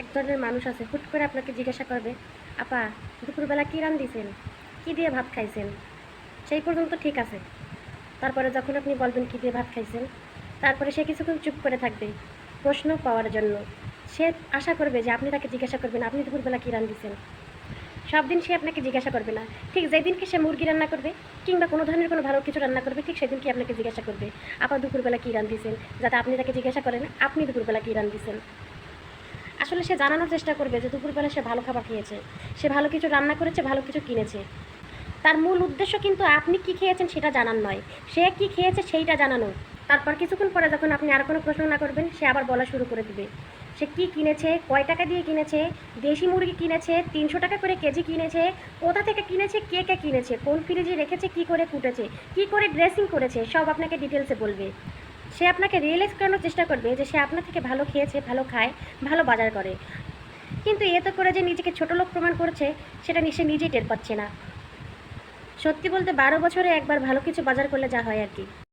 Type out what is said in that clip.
এক ধরনের মানুষ আছে, হুট করে আপনাকে জিজ্ঞাসা করবে, আপা, দুপুরবেলা কী রান দিয়েছেন কী দিয়ে ভাত খাইছেন? সেই পর্যন্ত ঠিক আছে। তারপরে যখন আপনি বলবেন কী দিয়ে ভাত খাইছেন, তারপরে সে কিছুক্ষণ চুপ করে থাকবে, প্রশ্ন পাওয়ার জন্য। সে আশা করবে যে আপনি তাকে জিজ্ঞাসা করবেন, আপনি দুপুরবেলা কী রান দিয়েছেন সব দিন সে আপনাকে জিজ্ঞাসা করবে না। ঠিক যেদিনকে সে মুরগি রান্না করবে, কিংবা কোনো ধরনের কোনো ভালো কিছু রান্না করবে, ঠিক সেদিনকে আপনাকে জিজ্ঞাসা করবে, আপা, দুপুরবেলা কী রান দিয়েছেন যাতে আপনি তাকে জিজ্ঞাসা করেন, আপনি দুপুরবেলা কী রান দিয়েছেন আসলে সে জানানোর চেষ্টা করবে যে দুপুরবেলা সে ভালো খাবার খেয়েছে। সে ভালো কিছু রান্না করেছে, ভালো কিছু কিনেছে। তার মূল উদ্দেশ্য কিন্তু আপনি কি খেয়েছেন সেটা জানার নয়। সে কি খেয়েছে সেইটা জানানো। তারপর কিছুক্ষণ পরে যখন আপনি আর কোনো প্রশ্ন না করবেন, সে আবার বলা শুরু করে দিবে। সে কি কিনেছে, কয় টাকা দিয়ে কিনেছে, দেশি মুরগি কিনেছে, তিনশো টাকা করে কেজি কিনেছে, কোথা থেকে কিনেছে, কে কে কিনেছে, কোন ফ্রিজে রেখেছে, কি করে কুটেছে, কি করে ড্রেসিং করেছে, সব আপনাকে ডিটেলসে বলবে। সে আপনাকে রিয়েলাইজ করানোর চেষ্টা করবে যে সে আপনার থেকে ভালো খেয়েছে, ভালো খায়, ভালো বাজার করে। কিন্তু এতে করে যে নিজেকে ছোট লোক প্রমাণ করছে, সেটা সে নিজেই টের পাচ্ছে না। সত্যি বলতে বারো বছরে একবার ভালো কিছু বাজার করলে যা হয় আর কি।